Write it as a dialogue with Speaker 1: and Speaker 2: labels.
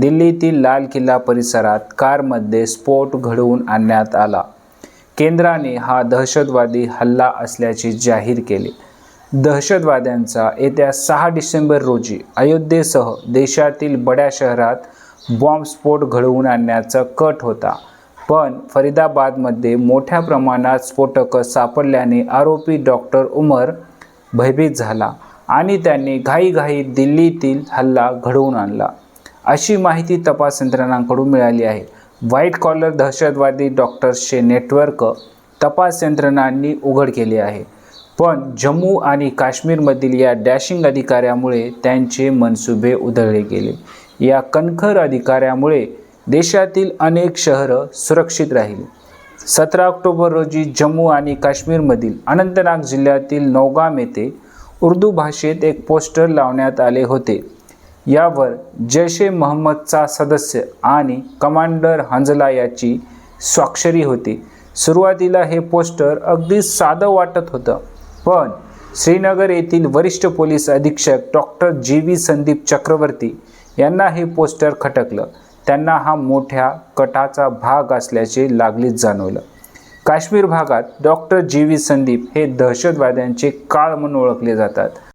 Speaker 1: दिल्लीतील लाल किल्ला परिसरात कारमध्ये स्फोट घडवून आणण्यात आला. केंद्राने हा दहशतवादी हल्ला असल्याचे जाहीर केले. दहशतवाद्यांचा येत्या सहा डिसेंबर रोजी अयोध्येसह देशातील बड्या शहरात बॉम्बस्फोट घडवून आणण्याचा कट होता. पण फरीदाबादमध्ये मोठ्या प्रमाणात स्फोटकं सापडल्याने आरोपी डॉक्टर उमर भयभीत झाला आणि त्यांनी घाईघाई दिल्लीतील हल्ला घडवून आणला. अशी माहिती तपास यंत्रणांकडून मिळाली आहे. व्हाईट कॉलर दहशतवादी डॉक्टर्सचे नेटवर्क तपास यंत्रणांनी उघड केले आहे. पण जम्मू आणि काश्मीरमधील या डॅशिंग अधिकाऱ्यामुळे त्यांचे मनसुबे उधळले गेले. या कणखर अधिकाऱ्यामुळे देशातील अनेक शहरं सुरक्षित राहिली. सतरा ऑक्टोबर रोजी जम्मू आणि काश्मीरमधील अनंतनाग जिल्ह्यातील नौगाम येथे उर्दू भाषेत एक पोस्टर लावण्यात आले होते. यावर जैश ए महम्मदचा सदस्य आणि कमांडर हंजला याची स्वाक्षरी होती. सुरुवातीला हे पोस्टर अगदी साधं वाटत होतं पण श्रीनगर येथील वरिष्ठ पोलीस अधीक्षक doctor G V Sandeep Chakravarti यांना हे पोस्टर खटकलं. त्यांना हा मोठ्या कटाचा भाग असल्याचे लागलीच जाणवलं. काश्मीर भागात डॉक्टर जी व्ही संदीप हे दहशतवाद्यांचे काळ म्हणून ओळखले जातात.